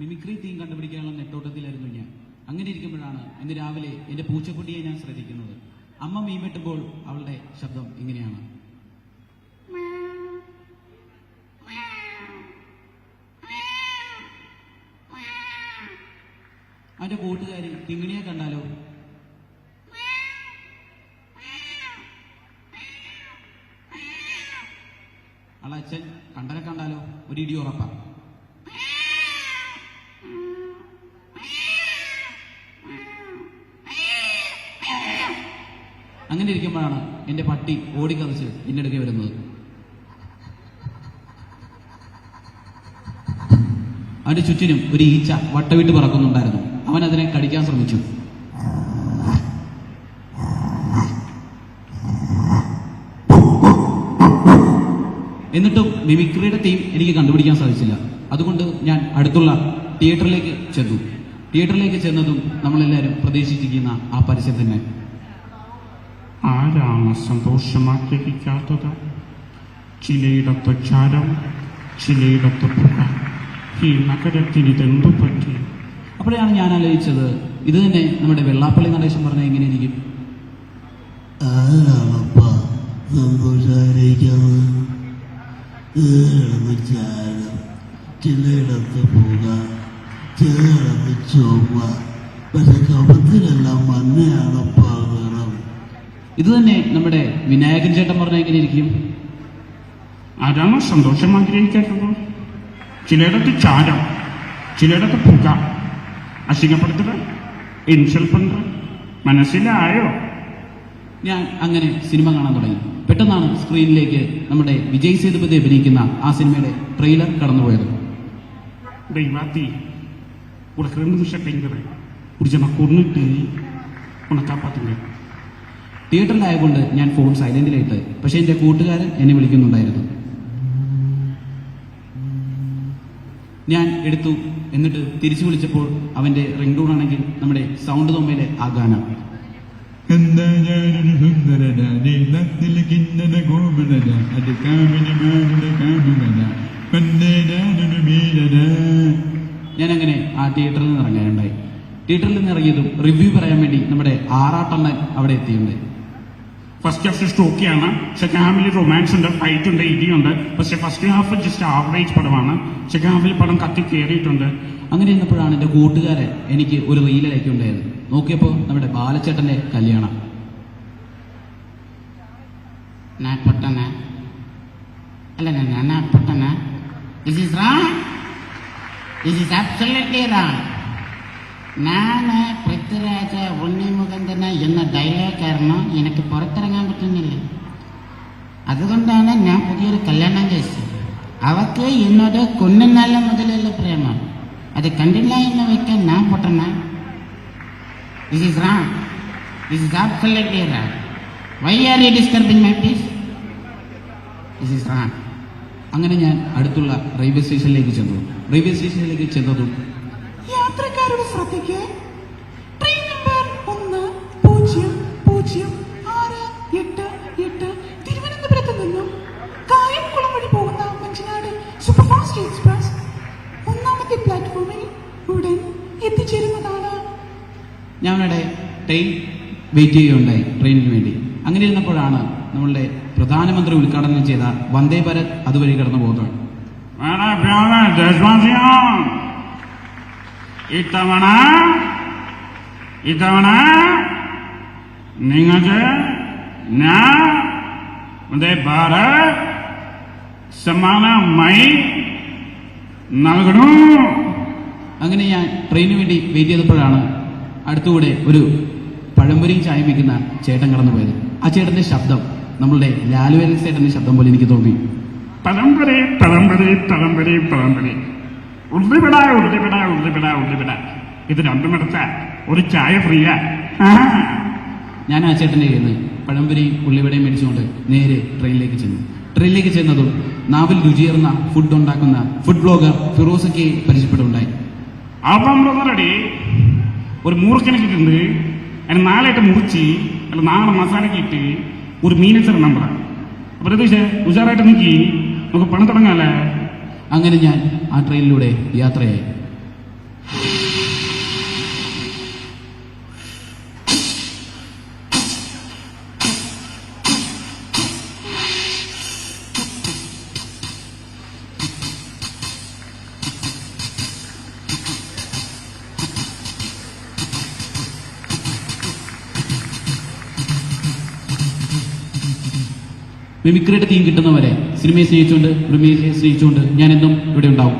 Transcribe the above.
Mimicry theme കണ്ടുപിടിക്കാനുള്ള നെട്ടോട്ടത്തിലായിരുന്നു ഞാൻ. അങ്ങനെ ഇരിക്കുമ്പോഴാണ് ഇന്ന് രാവിലെ എന്റെ പൂച്ചക്കുട്ടിയെ ഞാൻ ശ്രദ്ധിക്കുന്നത്. അമ്മ മീൻ വെട്ടുമ്പോൾ അവളുടെ ശബ്ദം ഇങ്ങനെയാണ്. അവന്റെ കൂട്ടുകാരി തിങ്ങിണിയെ കണ്ടാലോ? അളച്ചൻ കണ്ടനെ കണ്ടാലോ? ഒരു ഇടി ഉറപ്പാ. അങ്ങനെ ഇരിക്കുമ്പോഴാണ് എന്റെ പട്ടി ഓടിക്കതച്ച് എന്റെ അടുക്കെ വരുന്നത്. അവന്റെ ചുറ്റിനും ഒരു ഈച്ച വട്ടവിട്ട് പറക്കുന്നുണ്ടായിരുന്നു. അവൻ അതിനെ കടിക്കാൻ ശ്രമിച്ചു. എന്നിട്ടും മിമിക്രിയുടെ തീം എനിക്ക് കണ്ടുപിടിക്കാൻ സാധിച്ചില്ല. അതുകൊണ്ട് ഞാൻ അടുത്തുള്ള തിയേറ്ററിലേക്ക് ചെന്നു. തിയേറ്ററിലേക്ക് ചെന്നതും നമ്മളെല്ലാവരും പ്രതീക്ഷിച്ചിരിക്കുന്ന ആ പരസ്യം തന്നെ. ആരാണ് സന്തോഷമാക്കിയിരിക്കാത്തത് ചിലയിടത്ത് ചാരം ചിലയിടത്ത് പുക. ഈ നഗരത്തിന് ഇതെന്തു പറ്റി? അപ്പോഴാണ് ഞാൻ ആലോചിച്ചത്. ഇത് തന്നെ നമ്മുടെ വെള്ളാപ്പള്ളി നടേശൻ പറഞ്ഞ എങ്ങനെയിരിക്കും? ആരാണപ്പ? സന്തോഷായിരിക്കുന്നത് ഏഴെന്ന് ചാരം? ചിലയിടത്ത് പുക. ചിലയിടത്ത് ചൊവ്വ. പക്ഷെ കവത്തിലെല്ലാം മഞ്ഞയാണപ്പ. ഇത് തന്നെ നമ്മുടെ വിനായകൻ ചേട്ടൻ പറഞ്ഞ എങ്ങനെ ഇരിക്കും? ആരാണോ സന്തോഷം ആഗ്രഹിക്കാത്തത് ചിലയിടത്ത് ചാരം ചിലയിടത്ത് പുക. അസിംഗപ്പെടുത്തുക ഇൻസൽ മനസ്സിലായോ? ഞാൻ അങ്ങനെ സിനിമ കാണാൻ തുടങ്ങി. പെട്ടെന്നാണ് സ്ക്രീനിലേക്ക് നമ്മുടെ വിജയ് സേതുപതി അഭിനയിക്കുന്ന ആ സിനിമയുടെ ട്രെയിലർ കടന്നുപോയത്. ദൈവാത്തി നിമിഷം ടൈം കുറച്ച് കൊന്നിട്ട് ഉണക്കാപ്പാത്തുണ്ട് തിയേറ്ററിലായതുകൊണ്ട് ഞാൻ ഫോൺ സൈലന്റിലിട്ട് പക്ഷേ എന്റെ കൂട്ടുകാരൻ എന്നെ വിളിക്കുന്നുണ്ടായിരുന്നു. ഞാൻ എടുത്തു. എന്നിട്ട് തിരിച്ചു വിളിച്ചപ്പോൾ അവന്റെ റിംഗ് ടൂൺ ആണെങ്കിൽ നമ്മുടെ സൗണ്ട് തൊമ്മയിലെ ആ ഗാനം. ഞാൻ അങ്ങനെ ആ തിയേറ്ററിൽ നിന്ന് ഇറങ്ങാനുണ്ടായി. തിയേറ്ററിൽ നിന്ന് ഇറങ്ങിയതും റിവ്യൂ പറയാൻ വേണ്ടി നമ്മുടെ ആറാട്ടണ്ണൻ അവിടെ എത്തിയുണ്ടായി ഫസ്റ്റ് ഹാഫ് ജസ്റ്റ് ഓക്കെയാണ് സെക്കൻഡ് ഹാഫിൽ റൊമാൻസ് ഉണ്ട് ഫൈറ്റ് ഉണ്ട് ഇടിയുണ്ട് പക്ഷെ ഫസ്റ്റ് ഹാഫ് ജസ്റ്റ് ആവറേജ് പടമാണ് സെക്കൻഡ് ഹാഫിൽ പടം കത്തി കയറിയിട്ടുണ്ട് അങ്ങനെ ഇരുന്നപ്പോഴാണ് എന്റെ കൂട്ടുകാരൻ എനിക്ക് ഒരു റീലിലേക്ക് ഉണ്ടായത് നോക്കിയപ്പോൾ നമ്മുടെ ബാലച്ചേട്ടന്റെ കല്യാണം நான் பொட்டனா இல்லை நான் நான் பொட்டனா this is wrong this is absolutely wrong ഞാൻ പൃഥ്വിരാജ ഉണ്ണിമുഖന്തന എന്ന ഡയലോഗ് കാരണം എനിക്ക് പുറത്തിറങ്ങാൻ പറ്റുന്നില്ല. അതുകൊണ്ടാണ് ഞാൻ പുതിയൊരു കല്യാണം കഴിച്ചത്. അവക്ക് എന്നോട് കുഞ്ഞനാല മുതലുള്ള പ്രേമം. അത് കണ്ടില്ല എന്ന് വെക്കാൻ ഞാൻ പൊട്ടണ this is wrong this is absolutely wrong why are you disturbing my peace this is wrong അങ്ങനെ ഞാൻ അടുത്തുള്ള റെയിൽവേ സ്റ്റേഷനിലേക്ക് ചെന്നു. റെയിൽവേ സ്റ്റേഷനിലേക്ക് ചെന്നതും യാത്രക്കാരുടെ ശ്രദ്ധയ്ക്ക് ട്രെയിൻ നമ്പർ ഒന്ന് പൂജ്യം പൂജ്യം ആറ് എട്ട് എട്ട് തിരുവനന്തപുരത്ത് നിന്നും കായംകുളം വഴി പോകുന്ന മഞ്ചനാട് സൂപ്പർഫാസ്റ്റ് എക്സ്പ്രസ് ഒന്നാമത്തെ പ്ലാറ്റ്ഫോമിൽ ഉടൻ എത്തിച്ചേരുന്നതാണ്. ഞങ്ങളുടെ ട്രെയിൻ വെയിറ്റ് ചെയ്യുകയുണ്ടായി ട്രെയിനിന് വേണ്ടി. അങ്ങനെ ഇരുന്നപ്പോഴാണ് നമ്മളുടെ പ്രധാനമന്ത്രി ഉദ്ഘാടനം ചെയ്ത വന്ദേ ഭാരത് അതുവഴി കടന്നു പോകുന്നത് ഇത്തവണ ഇത്തവണ നിങ്ങൾക്ക് ഞാൻ വന്ദേ ഭാരത് സമ്മാനമായി നൽകണു അങ്ങനെ ഞാൻ ട്രെയിനിന് വേണ്ടി വെയിറ്റ് ചെയ്തപ്പോഴാണ് അടുത്തുകൂടെ ഒരു പഴംപൊരിയും ചായ വയ്ക്കുന്ന ചേട്ടൻ കടന്നുപോയത്. ആ ചേട്ടന്റെ ശബ്ദം നമ്മളുടെ ലാലുവേലൻ ചേട്ടന്റെ ശബ്ദം പോലെ എനിക്ക് തോന്നി. പഴംപൊരി പഴംപൊരി പഴംപൊരി പഴംപൊരി. ഉള്ളിവിട ഉള്ളിവിട ഉള്ളിവിട ഉള്ളിവിട. ഇത് രണ്ടും എടുത്ത. ഒരു ചായ ഫ്രീയാ ഞാൻ ആ ചേട്ടന്റെ കയ്യിൽ നിന്ന് പഴംപൊരി ഉള്ളിവടയും മേടിച്ചുകൊണ്ട് നേരെ ട്രെയിനിലേക്ക് ചെന്നു. ട്രെയിനിലേക്ക് ചെന്നതും നാവിൽ രുചിയേർന്ന ഫുഡ് ഉണ്ടാക്കുന്ന ഫുഡ് ബ്ലോഗർ ഫിറോസയ്ക്ക് പരിചയപ്പെടുണ്ടായി അപ്പം ഒരു മൂർക്കനക്കിട്ടുണ്ട് അതിന് നാലായിട്ട് മുറിച്ച് അല്ല നാളെ മസാലയ്ക്ക് ഇട്ട് ഒരു മീനച്ചർ നമ്പറാണ് അപ്പൊ പ്രതീക്ഷ ഉഷാറായിട്ട് നീക്കി. നമുക്ക് പണം തുടങ്ങാല്ലേ അങ്ങനെ ഞാൻ ആ ട്രെയിനിലൂടെ യാത്രയായി. മിമിക്രിയുടെ തീം കിട്ടുന്നവരെ സിനിമയെ സ്നേഹിച്ചുകൊണ്ട് മിമിയെ സ്നേഹിച്ചുകൊണ്ട് ഞാൻ എന്നും ഇവിടെ ഉണ്ടാവും.